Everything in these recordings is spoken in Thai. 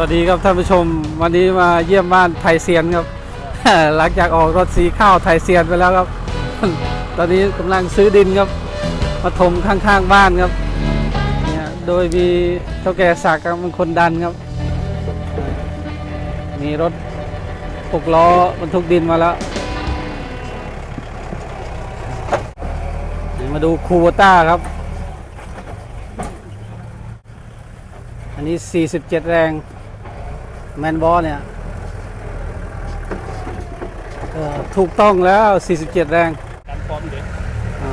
วัสดีครับท่านผู้ชมวันนี้มาเยี่ยมบ้านไทยเซียนครับ หลังจากออกรถสีข้าวไทยเซียนไปแล้วครับ ตอนนี้กำลังซื้อดินครับมาถมข้างๆบ้านครับเนี่ยโดยมีเท่าแก่ศักดิ์ครับเป็นคนดันครับ มีรถหกล้อบรรทุกดินมาแล้ว มาดูคูโบต้าครับ อันนี้ 47 แรง แมนบอลเนี่ยเอ่อถูกต้องแล้ว 47 แรงการฟอร์มเด็กอ่า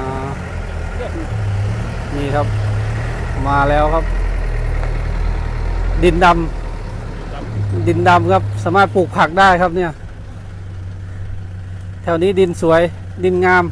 นี่ครับ มาแล้วครับ ดินดำดินดำครับ สามารถปลูกผักได้ครับเนี่ย แถวนี้ดินสวยดินงาม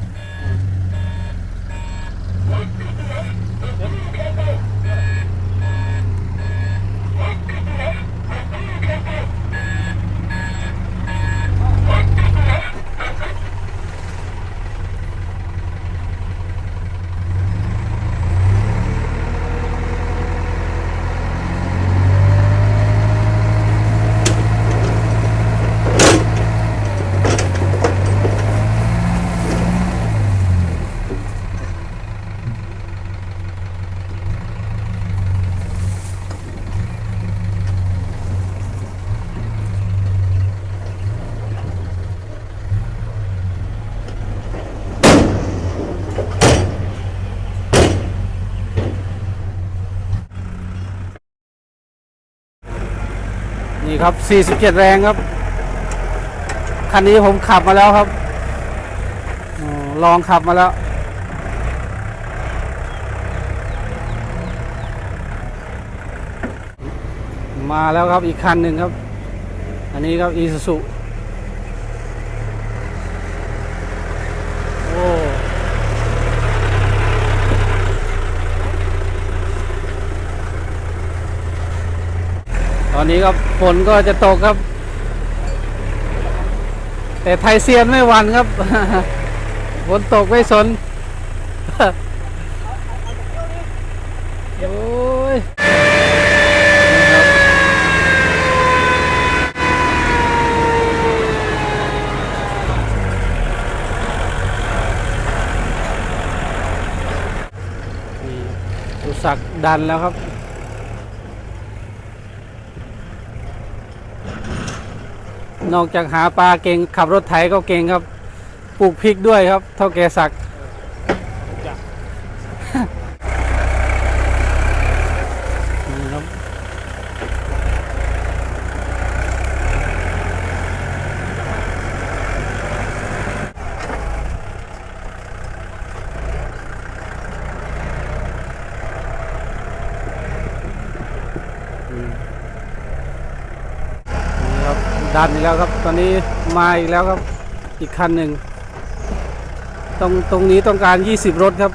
นี่ครับ 47 แรงครับ คันนี้ผมขับมาแล้วครับอลองขับมาแล้วมาแล้วครับอีกคันหนึ่งครับ อันนี้ครับอีซูซุโอ้ ต อนนี้ครับฝนก็จะตกครับ แต่ไทยเซียนไม่หวั่นครับ ฝนตกไม่สนโอ้ยอุสักดันแล้วครับ นอกจากหาปลาเก่งขับรถไถก็เก่งครับ ปลูกพริกด้วยครับ เท่าแกศักดิ์ จาก นี่ครับอืมนี่ครับ ดันอีกแล้วครับ ตอนนี้มาอีกแล้วครับ อีกคันหนึ่งตรงตรงนี้ต้องการ 20 รถครับ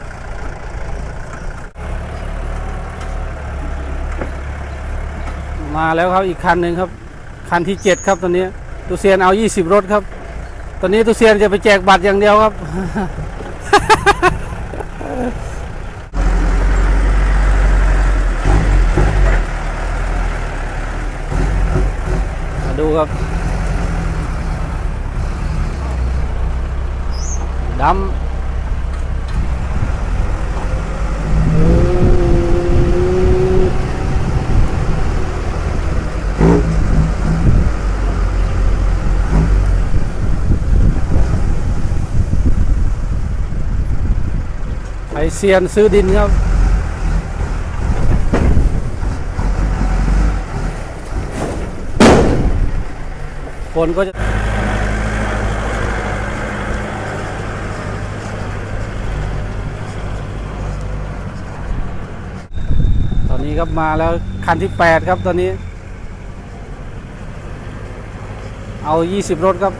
มาแล้วครับอีกคันหนึ่งครับ คันที่ 7 ครับตอนนี้ตุเซียนเอา 20 รถครับ ตอนนี้ตุเซียนจะไปแจกบัตรอย่างเดียวครับ ดูครับดำไอเซียนซื้อดินครับ ฝนก็จะตอนนี้ครับมาแล้วคันที่ 8 ครับตอนนี้ เอา 20 รถครับ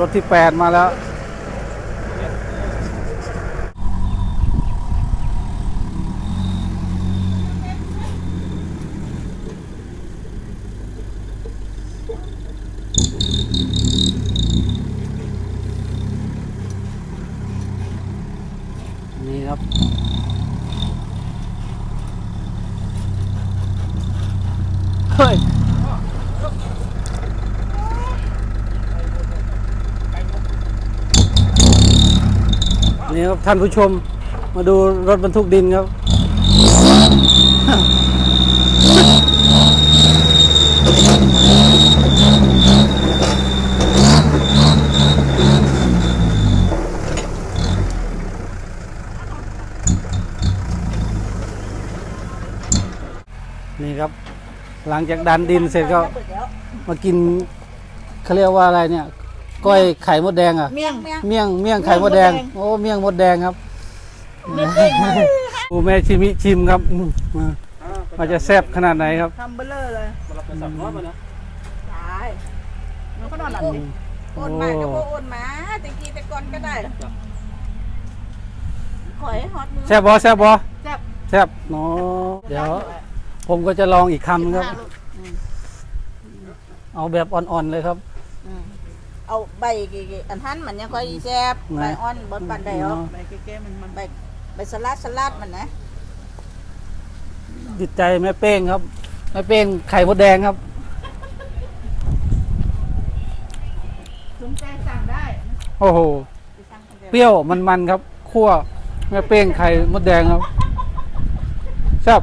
รถที่ 8 มาแล้ว นี้ครับ เฮ้ยนี่ครับท่านผู้ชมมาดูรถบรรทุกดินครับ หลังจากดันดินเสร็จก็มากินเขาเรียกว่าอะไรเนี่ยก้อยไข่มดแดงอะเมี่ยงเมี่ยงเมี่ยงเมี่ยงไข่มดแดงเมี่ยงมดแดงโอ้เมี่ยงมดแดงครับเมี่ยงเองมาดูแม่ชิมิชิมครับอืมมาว่าจะแซ่บขนาดไหนครับทำเบลเลอร์เลยมารับไปสั่งน้อยมานะตายมันก็นอนหลับดิโอนมาก็บ่โอนมาตะกี้แต่ก่อนก็ได้ขอยฮอตมือแซ่บบอแซ่บบอแซ่บแซ่บเนาะเดี๋ยว ผมก็จะลองอีกคำนึงครับเอาแบบอ่อนๆเลยครับเอาใบกี่ๆอันทันมันยังค่อยแซ่บไหน ใบอ่อนบนปันได้หรอกใบแก้ๆมันมันใบใบสลัดสลัดมันนะจิตใจแม่เป้งครับแม่เป้งไข่มดแดงครับ สนใจสั่งได้โอ้โห เปรี้ยวมันๆครับคั่วแม่เป้งไข่มดแดงครับแซ่บ